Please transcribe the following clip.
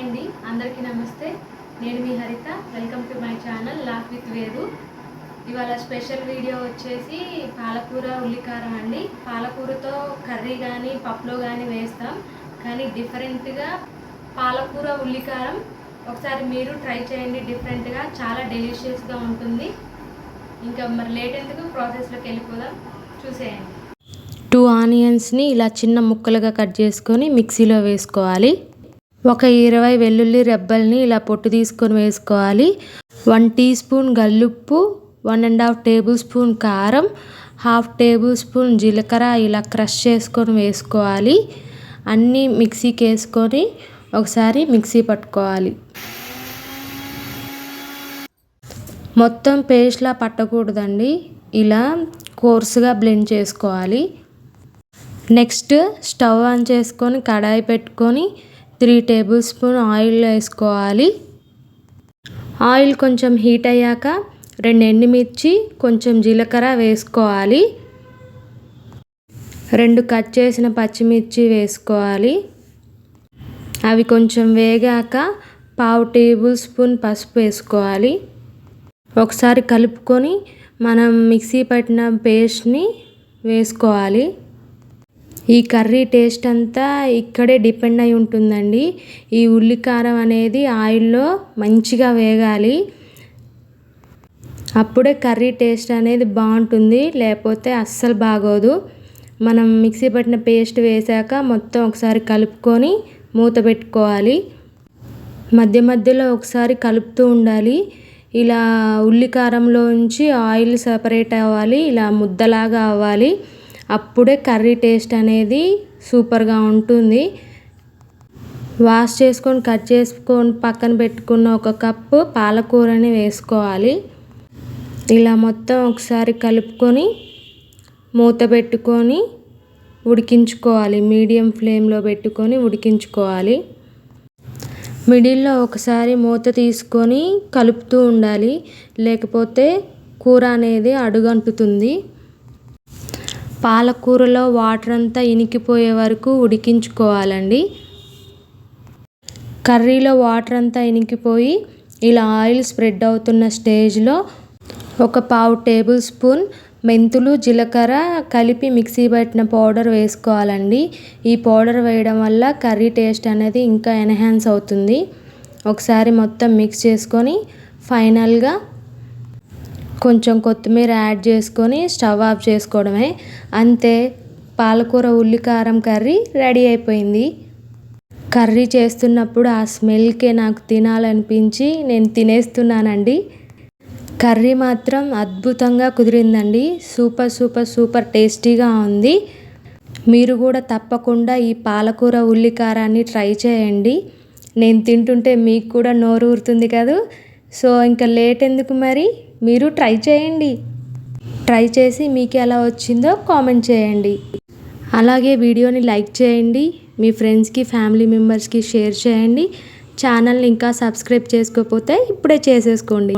అండి. అందరికీ నమస్తే. నేను మీ Haritha. Welcome to my channel lock with Vedu ఇవాళ స్పెషల్ వీడియో వచ్చేసి పాలకూర ఉల్లికారం అండి. పాలకూరతో కర్రీ కానీ పప్పులో కానీ వేస్తాం. కానీ డిఫరెంట్గా పాలకూర ఉల్లికారం ఒకసారి మీరు ట్రై చేయండి. డిఫరెంట్గా చాలా డెలిషియస్గా ఉంటుంది. ఇంకా మరి లేట్ ఎందుకు? ప్రాసెస్లోకి వెళ్ళిపోదాం. చూసేయండి. టూ ఆనియన్స్ని ఇలా చిన్న ముక్కలుగా కట్ చేసుకొని మిక్సీలో వేసుకోవాలి. ఒక ఇరవై వెల్లుల్లి రెబ్బల్ని ఇలా పొట్టు తీసుకొని వేసుకోవాలి. వన్ టీ స్పూన్ గల్లుప్పు one and half tablespoon కారం హాఫ్ టేబుల్ స్పూన్ జీలకర్ర ఇలా క్రష్ చేసుకొని వేసుకోవాలి. అన్నీ మిక్సీకి వేసుకొని ఒకసారి మిక్సీ పట్టుకోవాలి. మొత్తం పేస్ట్లా పట్టకూడదండి. ఇలా కోర్సుగా బ్లెండ్ చేసుకోవాలి. నెక్స్ట్ స్టవ్ ఆన్ చేసుకొని కడాయి పెట్టుకొని త్రీ టేబుల్ స్పూన్ ఆయిల్ వేసుకోవాలి. ఆయిల్ కొంచెం హీట్ అయ్యాక రెండు ఎండుమిర్చి కొంచెం జీలకర్ర వేసుకోవాలి. రెండు కట్ చేసిన పచ్చిమిర్చి వేసుకోవాలి. అవి కొంచెం వేగాక పావు టేబుల్ స్పూన్ పసుపు వేసుకోవాలి. ఒకసారి కలుపుకొని మనం మిక్సీ పట్టిన పేస్ట్ని వేసుకోవాలి. ఈ కర్రీ టేస్ట్ అంతా ఇక్కడే డిపెండ్ అయి ఉంటుందండి. ఈ ఉల్లికారం అనేది ఆయిల్లో మంచిగా వేగాలి. అప్పుడే కర్రీ టేస్ట్ అనేది బాగుంటుంది లేకపోతే అస్సలు బాగోదు. మనం మిక్సీ పట్టిన పేస్ట్ వేసాక మొత్తం ఒకసారి కలుపుకొని మూత పెట్టుకోవాలి. మధ్య మధ్యలో ఒకసారి కలుపుతూ ఉండాలి. ఇలా ఉల్లికారంలోంచి ఆయిల్ సపరేట్ అవ్వాలి ఇలా ముద్దలాగా అవ్వాలి. అప్పుడే కర్రీ టేస్ట్ అనేది సూపర్గా ఉంటుంది. వాష్ చేసుకొని కట్ చేసుకొని పక్కన పెట్టుకున్న ఒక కప్పు పాలకూరని వేసుకోవాలి. ఇలా మొత్తం ఒకసారి కలుపుకొని మూత పెట్టుకొని ఉడికించుకోవాలి. మీడియం ఫ్లేమ్లో పెట్టుకొని ఉడికించుకోవాలి. మిడిల్లో ఒకసారి మూత తీసుకొని కలుపుతూ ఉండాలి. లేకపోతే కూర అనేది అడుగంటుతుంది. పాలకూరలో వాటర్ అంతా ఇనికిపోయే వరకు ఉడికించుకోవాలండి. కర్రీలో వాటర్ అంతా ఇనికిపోయి ఇలా ఆయిల్ స్ప్రెడ్ అవుతున్న స్టేజ్లో ఒక పావు టేబుల్ స్పూన్ మెంతులు జీలకర్ర కలిపి మిక్సీ పట్టిన పౌడర్ వేసుకోవాలండి. ఈ పౌడర్ వేయడం వల్ల కర్రీ టేస్ట్ అనేది ఇంకా ఎన్హాన్స్ అవుతుంది. ఒకసారి మొత్తం మిక్స్ చేసుకొని ఫైనల్గా కొంచెం కొత్తిమీర యాడ్ చేసుకొని స్టవ్ ఆఫ్ చేసుకోవడమే. అంతే పాలకూర ఉల్లికారం కర్రీ రెడీ అయిపోయింది. కర్రీ చేస్తున్నప్పుడు ఆ స్మెల్కే నాకు తినాలనిపించి నేను తినేస్తున్నానండి. కర్రీ మాత్రం అద్భుతంగా కుదిరిందండి. సూపర్ సూపర్ సూపర్ టేస్టీగా ఉంది. మీరు కూడా తప్పకుండా ఈ పాలకూర ఉల్లికారాన్ని ట్రై చేయండి. నేను తింటుంటే మీకు కూడా నోరు ఊరుతుంది కదా? సో ఇంకా లేట్ ఎందుకు మరి? మీరు ట్రై చేయండి. ట్రై చేసి మీకు ఎలా వచ్చిందో కామెంట్ చేయండి. అలాగే వీడియోని లైక్ చేయండి. మీ ఫ్రెండ్స్కి ఫ్యామిలీ మెంబర్స్కి షేర్ చేయండి. ఛానల్ని ఇంకా సబ్స్క్రైబ్ చేసుకోకపోతే ఇప్పుడే చేసేసుకోండి.